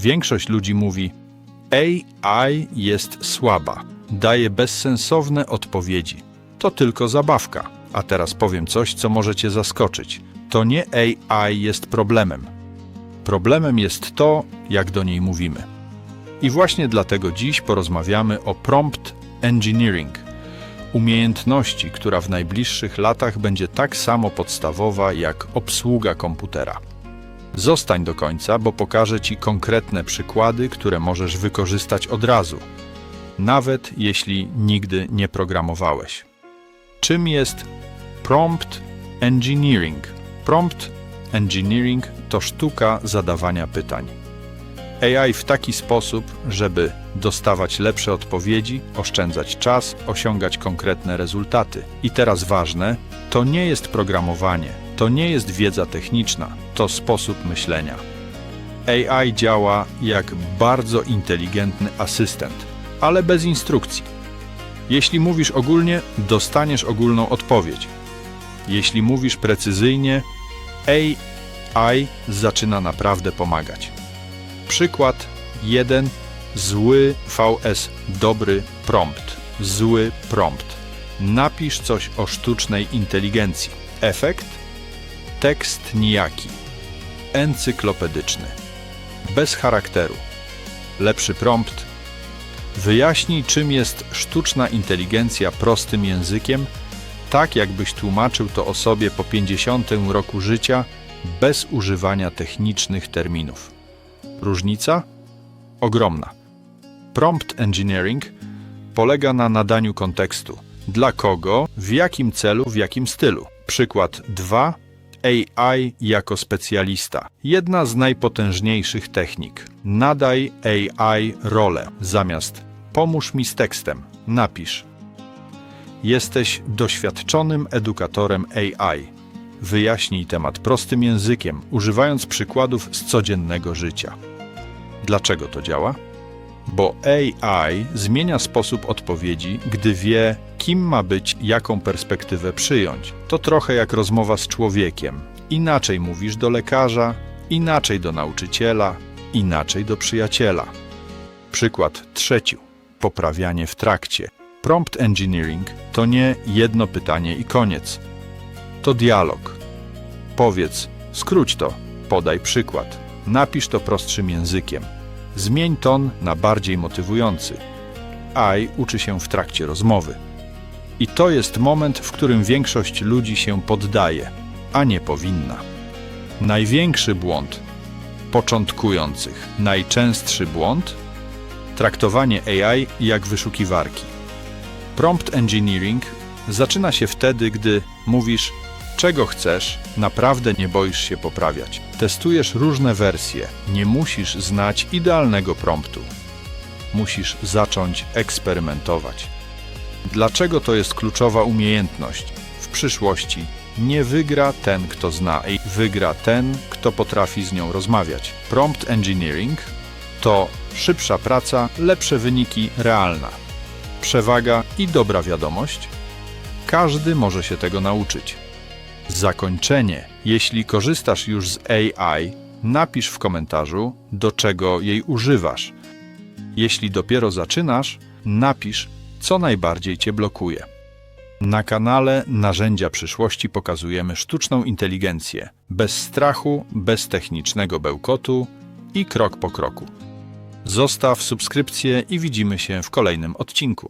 Większość ludzi mówi: AI jest słaba, daje bezsensowne odpowiedzi. To tylko zabawka. A teraz powiem coś, co może Cię zaskoczyć. To nie AI jest problemem. Problemem jest to, jak do niej mówimy. I właśnie dlatego dziś porozmawiamy o prompt engineering umiejętności, która w najbliższych latach będzie tak samo podstawowa jak obsługa komputera. Zostań do końca, bo pokażę Ci konkretne przykłady, które możesz wykorzystać od razu, nawet jeśli nigdy nie programowałeś. Czym jest prompt engineering? Prompt engineering to sztuka zadawania pytań. AI w taki sposób, żeby dostawać lepsze odpowiedzi, oszczędzać czas, osiągać konkretne rezultaty. I teraz ważne, to nie jest programowanie, to nie jest wiedza techniczna, to sposób myślenia. AI działa jak bardzo inteligentny asystent, ale bez instrukcji. Jeśli mówisz ogólnie, dostaniesz ogólną odpowiedź. Jeśli mówisz precyzyjnie, AI zaczyna naprawdę pomagać. Przykład 1. Zły VS dobry prompt. Zły prompt. Napisz coś o sztucznej inteligencji. Efekt? Tekst nijaki. Encyklopedyczny. Bez charakteru. Lepszy prompt. Wyjaśnij, czym jest sztuczna inteligencja prostym językiem, tak jakbyś tłumaczył to osobie po 50 roku życia, bez używania technicznych terminów. Różnica? Ogromna. Prompt engineering polega na nadaniu kontekstu. Dla kogo, w jakim celu, w jakim stylu. Przykład 2. AI jako specjalista. Jedna z najpotężniejszych technik. Nadaj AI rolę. Zamiast pomóż mi z tekstem, napisz. Jesteś doświadczonym edukatorem AI. Wyjaśnij temat prostym językiem, używając przykładów z codziennego życia. Dlaczego to działa? Bo AI zmienia sposób odpowiedzi, gdy wie, kim ma być, jaką perspektywę przyjąć. To trochę jak rozmowa z człowiekiem. Inaczej mówisz do lekarza, inaczej do nauczyciela, inaczej do przyjaciela. Przykład trzeci. Poprawianie w trakcie. Prompt engineering to nie jedno pytanie i koniec. To dialog. Powiedz, skróć to, podaj przykład, napisz to prostszym językiem. Zmień ton na bardziej motywujący. AI uczy się w trakcie rozmowy. I to jest moment, w którym większość ludzi się poddaje, a nie powinna. Największy błąd początkujących, najczęstszy błąd traktowanie AI jak wyszukiwarki. Prompt engineering zaczyna się wtedy, gdy mówisz, czego chcesz, naprawdę nie boisz się poprawiać. Testujesz różne wersje, nie musisz znać idealnego promptu. Musisz zacząć eksperymentować. Dlaczego to jest kluczowa umiejętność? W przyszłości nie wygra ten, kto zna AI, wygra ten, kto potrafi z nią rozmawiać. Prompt engineering to szybsza praca, lepsze wyniki, realna. Przewaga i dobra wiadomość. Każdy może się tego nauczyć. Zakończenie. Jeśli korzystasz już z AI, napisz w komentarzu, do czego jej używasz. Jeśli dopiero zaczynasz, napisz, co najbardziej Cię blokuje. Na kanale Narzędzia Przyszłości pokazujemy sztuczną inteligencję, bez strachu, bez technicznego bełkotu i krok po kroku. Zostaw subskrypcję i widzimy się w kolejnym odcinku.